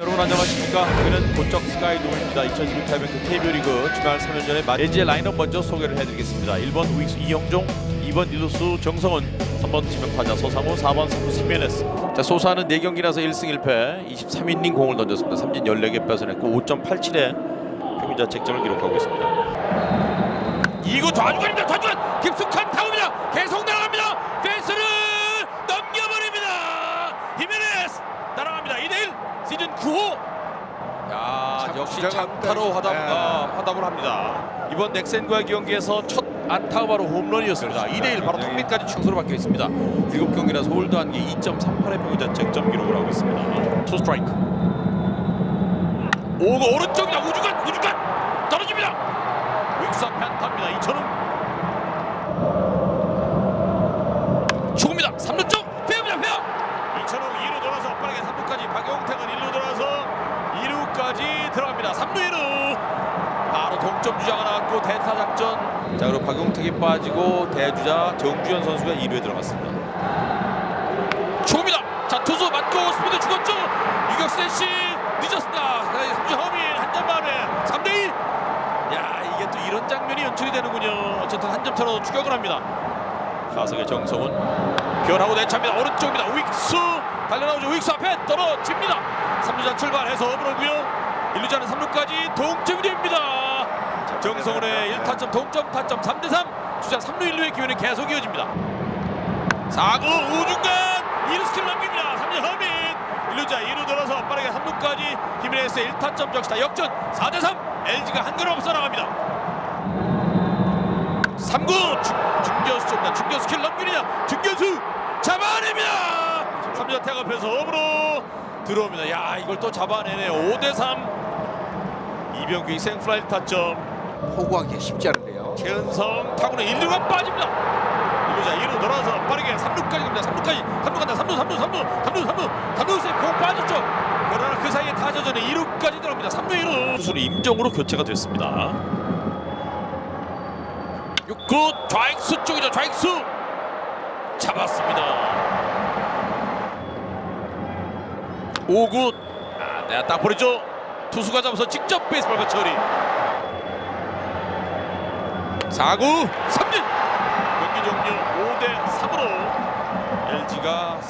여러분 안녕하십니까? 저희는 고적 스카이돔입니다. 2016 타이뱅크 KBO 리그 주말 3년전의 마레지의 라인업 먼저 소개를 해드리겠습니다. 1번 우익수 이영종, 2번 이루수 정성은, 3번 지명타자 소상호, 4번 선수 시메네스. 자 소사는 4경기라서 1승 1패, 23이닝 공을 던졌습니다. 삼진 14개 뺏어냈고 5.87의 평균자 책점을 기록하고 있습니다. 2구 좌중간입니다. 좌중간 깊숙한 타구입니다. 계속 날아갑니다. 펜스를 넘겨버립니다. 히메네스 날아갑니다. 2대1 시즌 9호. 야 참 역시 장타로 화답, 네. 아, 화답을 합니다. 이번 넥센과의 경기에서 첫 안타가 바로 홈런이었습니다. 그렇습니다. 2대1 바로 턱밑까지 충수로 바뀌어 있습니다. 7경기라서 홀드한 게 2.38의 평균 자책점 기록을 하고 있습니다. 투 스트라이크. 오고 오른쪽이다. 우중간 우중간 떨어집니다. 윅사 펜타입니다. 이천웅 죽습니다. 3 2루까지 들어갑니다. 3루 1루 바로 동점 주자가 나왔고 대타 작전. 자 그리고 박용택이 빠지고 대주자 정주현 선수가 2루에 들어갔습니다. 초입니다. 자 투수 맞고 스피드 죽었죠. 유격수 씨 늦었습니다. 삼주 허민 한점 만에 3대 2. 야 이게 또 이런 장면이 연출이 되는군요. 어쨌든 한 점 차로 추격을 합니다. 타석의 정성훈 변하고 내차입니다. 오른쪽입니다. 달려나오죠. 우익수 앞에 떨어집니다. 3루자 출발해서 어브로고요. 1루자는 3루까지 동점이 됩니다. 정성훈의 1타점 동점 타점 3대3 주자 3루 1루의 기회는 계속 이어집니다. 4구 우중간 2루 스킬을 남깁니다. 3루 허민 1루자 2루 돌아서 빠르게 3루까지 히메네스의 1타점 적시다 역전 4대3 LG가 한 걸음 앞서 나갑니다. 3구 중, 중견수 쪽입니다. 중견수 킬 잡아냅니다. 3자 태업해서 업으로 들어옵니다. 야 이걸 또 잡아내네요. 5대3 이병규 생플라이 타점 포구하기 쉽지 않은데요. 최은성 타구는 1루가 빠집니다. 1루자 2루 돌아서 빠르게 3루까지 갑니다. 3루까지 3루 간다. 3루 3루 3루 3루 3루 3루에 공 빠졌죠. 그러나 그 사이에 타자전에 2루까지 들어갑니다. 3루 1루 수술이 임종으로 교체가 됐습니다. 6구 좌익수 쪽이죠. 좌익수 잡았습니다. 5구 아, 내가 딱 버리죠. 투수가 잡아서 직접 베이스볼 처리. 4구 3진 경기 종료 5대 3으로 LG가